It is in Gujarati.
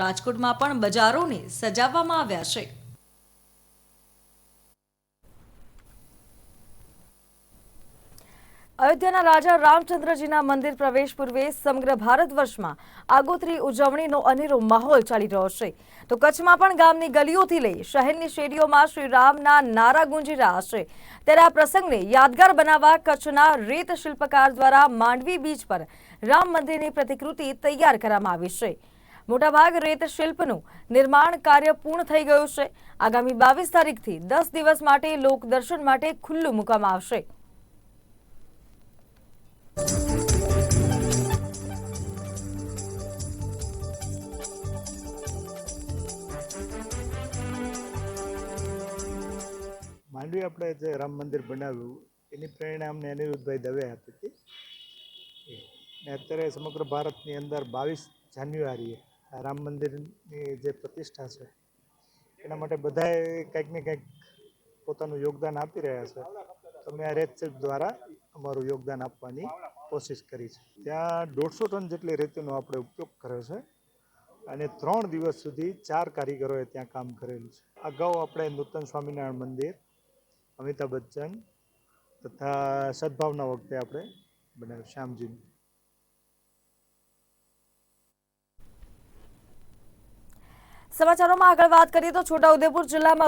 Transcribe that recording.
રાજકોટમાં પણ બજારોને સજાવવામાં આવ્યા છે. અયોધ્યાના રાજા રામચંદ્રજીના મંદિર પ્રવેશ પૂર્વે સમગ્ર ભારત વર્ષમાં આગોતરી ઉજવણીનો અનેરો માહોલ ચાલી રહ્યો છે. તો કચ્છમાં પણ ગામની ગલીઓથી લઈ શહેરની શેરીઓમાં શ્રી રામના નારા ગુંજી રહ્યા છે ત્યારે આ પ્રસંગને યાદગાર બનાવવા કચ્છના રેત શિલ્પકાર દ્વારા માંડવી બીચ પર રામ મંદિરની પ્રતિકૃતિ તૈયાર કરવામાં આવી છે. મોટાભાગ રેત શિલ્પનું નિર્માણ કાર્ય પૂર્ણ થઈ ગયું છે. આગામી બાવીસ તારીખથી દસ દિવસ માટે લોક દર્શન માટે ખુલ્લું મૂકવામાં આવશે. માંડવી આપણે જે રામ મંદિર બનાવ્યું, એની પ્રેરણા અમને અનિરુદ્ધભાઈ દવે આપી હતી. ને અત્યારે સમગ્ર ભારતની અંદર બાવીસ જાન્યુઆરીએ રામ મંદિરની જે પ્રતિષ્ઠા છે, એના માટે બધાએ કંઈક ને કંઈક પોતાનું યોગદાન આપી રહ્યા છે. તો અમે આ રેત દ્વારા અમારું યોગદાન આપવાની કોશિશ કરી છે. ત્યાં દોઢસો ટન જેટલી રેતીનો આપણે ઉપયોગ કર્યો છે અને ત્રણ દિવસ સુધી ચાર કારીગરોએ ત્યાં કામ કરેલું છે. અગાઉ આપણે નૂતન સ્વામિનારાયણ મંદિર, અમિતાભ બચ્ચન તથા સદભાવના વખતે આપણે બનાવ્યું, શ્યામજીનું. સમાચારોમાં આગળ વાત કરીએ તો છોટાઉદેપુર જિલ્લામાં